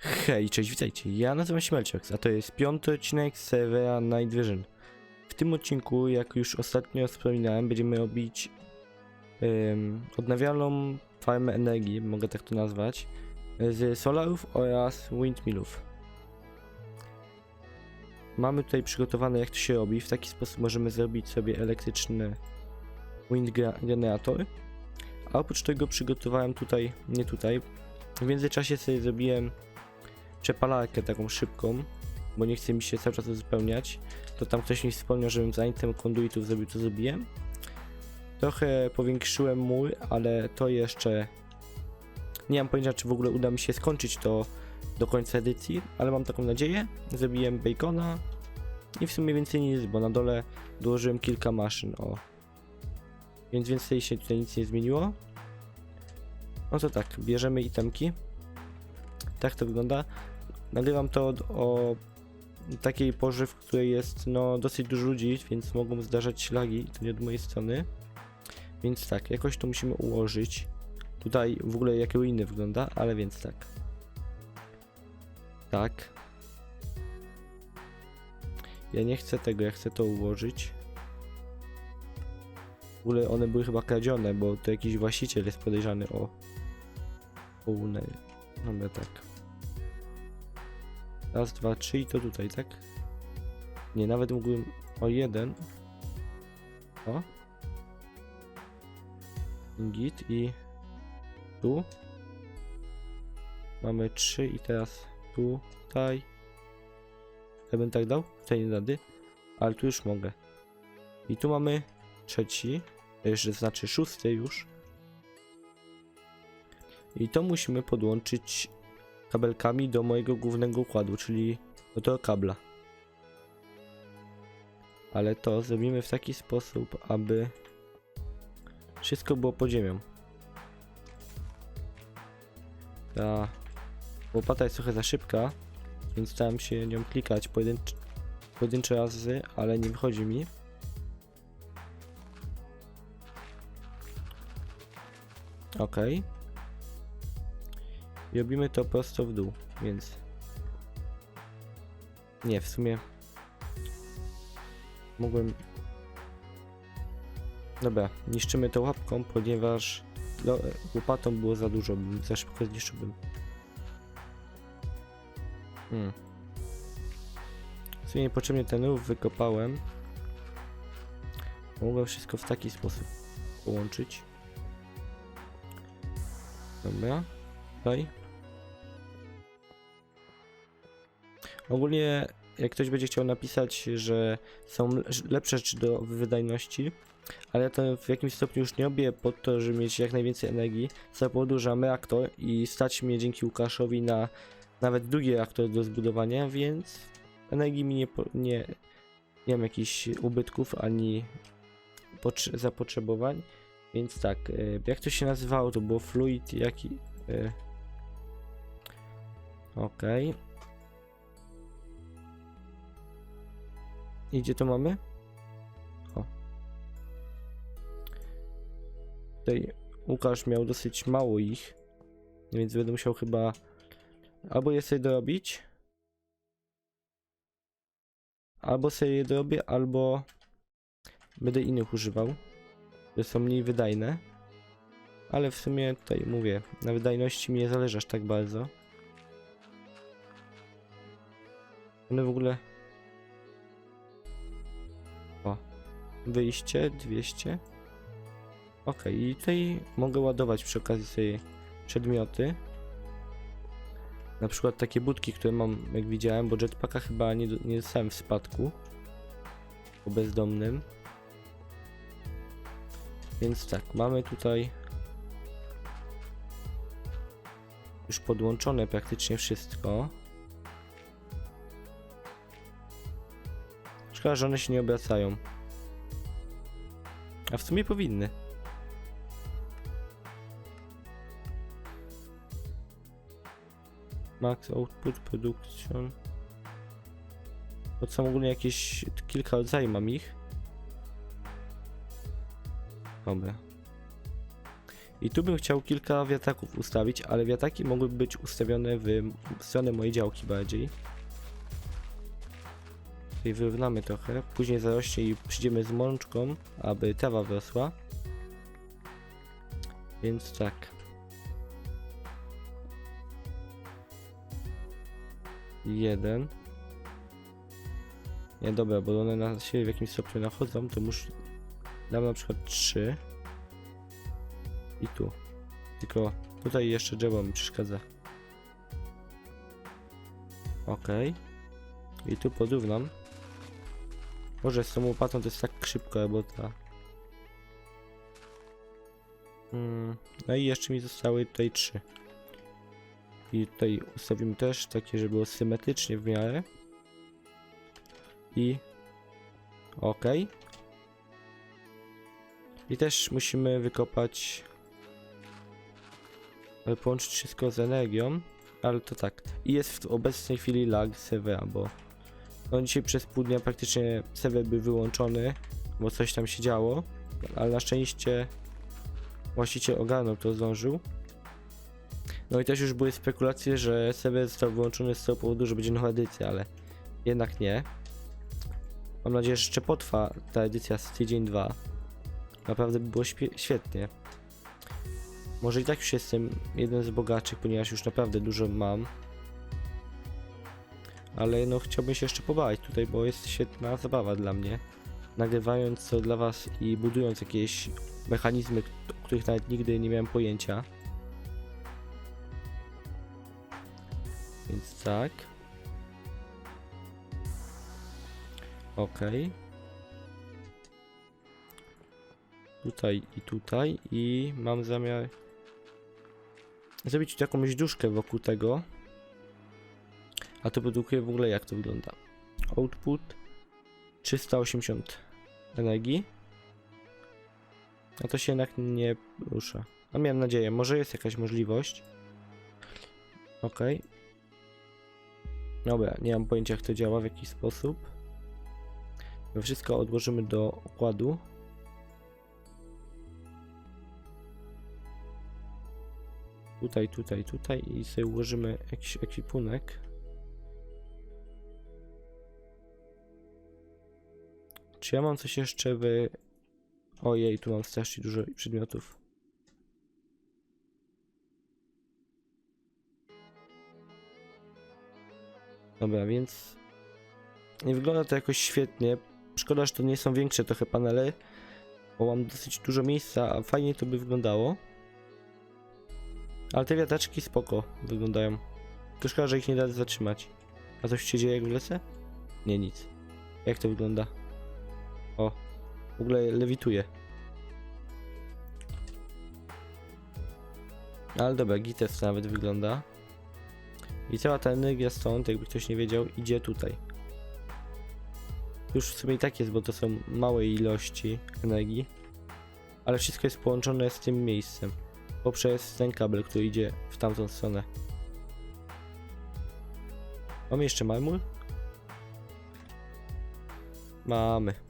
Hej, cześć, witajcie. Ja nazywam się Melciox, a to jest piąty odcinek z serwera Night Vision. W tym odcinku, jak już ostatnio wspominałem, będziemy robić ym, odnawialną farmę energii, mogę tak to nazwać, z solarów oraz windmillów. Mamy tutaj przygotowane jak to się robi, w taki sposób możemy zrobić sobie elektryczny wind generator. A oprócz tego przygotowałem tutaj, nie tutaj, w międzyczasie sobie zrobiłem przepalarkę taką szybką, bo nie chce mi się cały czas uzupełniać. To tam ktoś mi wspomniał, żebym za item konduitów zrobił, to zrobiłem. Trochę powiększyłem mur, ale to jeszcze nie mam pojęcia, czy w ogóle uda mi się skończyć to do końca edycji, ale mam taką nadzieję. Zrobiłem bacona i w sumie więcej nic, bo na dole dołożyłem kilka maszyn, o. Więc więcej się tutaj nic nie zmieniło. No to tak, bierzemy itemki. Tak to wygląda. Nagrywam to o takiej porze, w której jest no dosyć dużo ludzi, więc mogą zdarzać się lagi, to nie od mojej strony. Więc tak, jakoś to musimy ułożyć. Tutaj w ogóle jak ruiny wygląda, ale więc tak. Tak. Ja nie chcę tego, ja chcę to ułożyć. W ogóle one były chyba kradzione, bo to jakiś właściciel jest podejrzany o... o. Mamy tak. Raz, dwa, trzy i to tutaj, tak? Nie, nawet mógłbym o jeden. O. Git i tu. Mamy trzy i teraz tutaj. Ja bym tak dał? Tutaj nie rady. Ale tu już mogę. I tu mamy trzeci. To znaczy szósty już. I to musimy podłączyć kabelkami do mojego głównego układu, czyli do tego kabla. Ale to zrobimy w taki sposób, aby wszystko było pod ziemią. Ta łopata jest trochę za szybka, więc staram się nią klikać pojedyncze, pojedyncze razy, ale nie wychodzi mi. Okej. I robimy to prosto w dół, więc... Nie, w sumie... Mogłem... Dobra, niszczymy to łapką, ponieważ no, łopatą było za dużo, za szybko zniszczyłbym. Hmm. W sumie niepotrzebnie ten rów wykopałem. Mogłem wszystko w taki sposób połączyć. Dobra. Tutaj. Ogólnie, jak ktoś będzie chciał napisać, że są le- lepsze rzeczy do wydajności, ale ja to w jakimś stopniu już nie robię po to, żeby mieć jak najwięcej energii, z powodu, że mam reaktor i stać mnie dzięki Łukaszowi na nawet drugi reaktor do zbudowania, więc energii mi nie, nie, nie mam jakichś ubytków ani potrze- zapotrzebowań. Więc tak, y, jak to się nazywało? To było fluid jaki... Y, Okej. I gdzie to mamy? O. Tutaj Łukasz miał dosyć mało ich, więc będę musiał chyba albo je sobie dorobić, albo sobie je dorobię, albo będę innych używał, które są mniej wydajne. Ale w sumie tutaj mówię, na wydajności mi nie zależy aż tak bardzo. One w ogóle... Wyjście 200. Ok, i tutaj mogę ładować przy okazji sobie przedmioty. Na przykład takie budki, które mam, jak widziałem, bo jetpacka chyba nie, nie dostałem w spadku. Po bezdomnym. Więc tak, mamy tutaj już podłączone praktycznie wszystko. Szkoda, że one się nie obracają. A w sumie powinny. Max Output Production. Bo są ogólnie jakieś kilka rodzajów mam ich. Dobra. I tu bym chciał kilka wiatraków ustawić, ale wiatraki mogłyby być ustawione w stronę mojej działki bardziej. Tutaj wyrównamy trochę, później zarośnie i przyjdziemy z mączką, aby trawa wyrosła. Więc tak. Jeden. Nie, dobra, bo one na siebie w jakimś stopniu nachodzą, to muszę... Dam na przykład trzy. I tu. Tylko tutaj jeszcze drzewo mi przeszkadza. Okej. I tu porównam. Może z tą łopatą to jest tak szybko robota. Mm, no i jeszcze mi zostały tutaj trzy. I tutaj ustawimy też takie, żeby było symetrycznie w miarę. I ok. I też musimy wykopać ale połączyć wszystko z energią, ale to tak. I jest w obecnej chwili lag serwera, bo no dzisiaj przez pół dnia praktycznie serwer był wyłączony, bo coś tam się działo, ale na szczęście właściciel ogarnął to, zdążył. No i też już były spekulacje, że serwer został wyłączony z tego powodu, że będzie nowa edycja, ale jednak nie. Mam nadzieję, że jeszcze potrwa ta edycja z tydzień, dwa. Naprawdę by było świetnie. Może i tak już jestem jeden z bogatszych, ponieważ już naprawdę dużo mam. Ale no chciałbym się jeszcze pobawić tutaj, bo jest świetna zabawa dla mnie. Nagrywając to dla was i budując jakieś mechanizmy, o których nawet nigdy nie miałem pojęcia. Więc tak. Okej. Tutaj i tutaj i mam zamiar zrobić jakąś duszkę wokół tego. A to produkuje w ogóle jak to wygląda. Output 380 energii. A to się jednak nie rusza. A miałem nadzieję, może jest jakaś możliwość. Ok. Dobra, nie mam pojęcia jak to działa, w jaki sposób. To wszystko odłożymy do układu. Tutaj, tutaj, tutaj i sobie ułożymy jakiś ekwipunek. Czy ja mam coś jeszcze w... Ojej, tu mam strasznie dużo przedmiotów. Dobra, więc nie wygląda to jakoś świetnie. Szkoda, że to nie są większe trochę panele, bo mam dosyć dużo miejsca, a fajnie to by wyglądało. Ale te wiataczki spoko wyglądają. Tylko szkoda, że ich nie da zatrzymać. A coś się dzieje jak wlecę? Nie, nic. Jak to wygląda? O, w ogóle lewituje. Ale dobra, gites nawet wygląda. I cała ta energia stąd, jakby ktoś nie wiedział, idzie tutaj. Już w sumie i tak jest, bo to są małe ilości energii. Ale wszystko jest połączone z tym miejscem. Poprzez ten kabel, który idzie w tamtą stronę. Mamy jeszcze marmur? Mamy.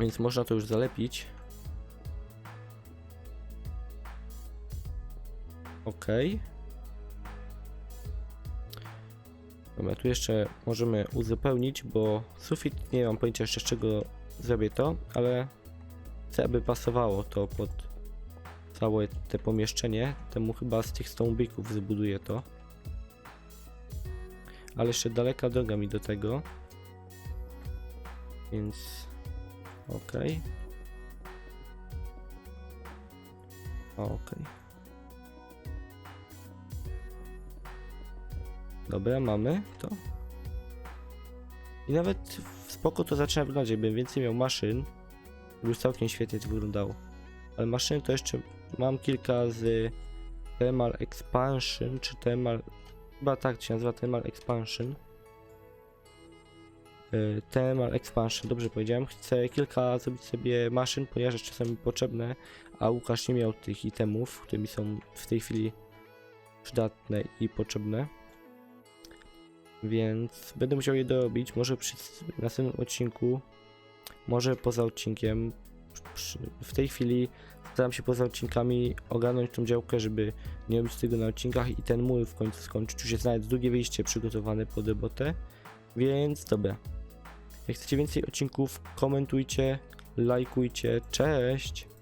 Więc można to już zalepić. Ok. Dobra, tu jeszcze możemy uzupełnić, bo sufit nie mam pojęcia jeszcze z czego zrobię to, ale chcę, aby pasowało to pod całe te pomieszczenie. Temu chyba z tych stąbików zbuduję to. Ale jeszcze daleka droga mi do tego. Więc okej. Okej. Dobra, mamy to. I nawet w spoko to zaczyna wyglądać, jakbym więcej miał maszyn. Już całkiem świetnie to wyglądało. Ale maszyny to jeszcze mam kilka z Thermal Expansion, czy Thermal... Chyba tak się nazywa Thermal Expansion. Y, Thermal Expansion, dobrze powiedziałem. Chcę kilka zrobić sobie maszyn, ponieważ jeszcze są mi potrzebne, a Łukasz nie miał tych itemów, które mi są w tej chwili przydatne i potrzebne. Więc będę musiał je dorobić, może przy następnym odcinku, może poza odcinkiem. w tej chwili staram się poza odcinkami ogarnąć tą działkę, żeby nie robić tego na odcinkach i ten mur w końcu skończyć. Już jest drugie wyjście przygotowane pod robotę, więc dobra. Jak chcecie więcej odcinków, komentujcie, lajkujcie, cześć!